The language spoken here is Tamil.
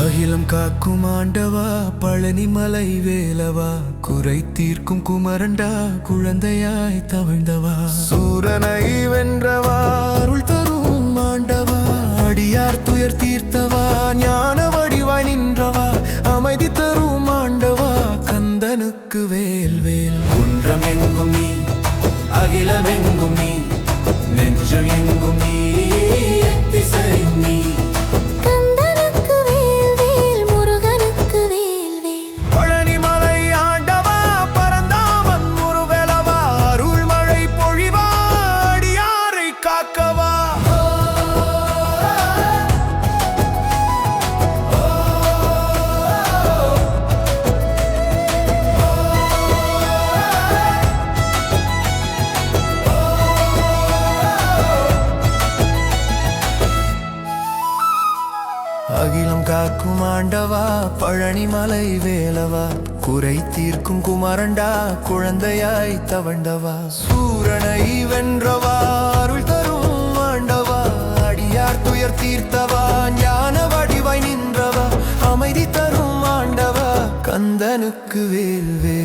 அகிலம் காக்கும் ஆண்டவா பழனி மலை வேலவா குறை தீர்க்கும் குமரண்டா குழந்தையாய் தவிழ்ந்தவா. சூரனை வென்றவா நெஞ்சம் எங்கும் நீ அகிலம் காக்கும் ஆண்டவா பழனிமலை வேலவா குறை தீர்க்கும் குமரண்டா குழந்தையாய் தவண்டவா சூரனை வென்றவா அருள் தரும் ஆண்டவா அடியார் துயர் தீர்த்தவா ஞான வடிவாய் நின்றவா அமைதி தரும் ஆண்டவா கந்தனுக்கு வேல்வே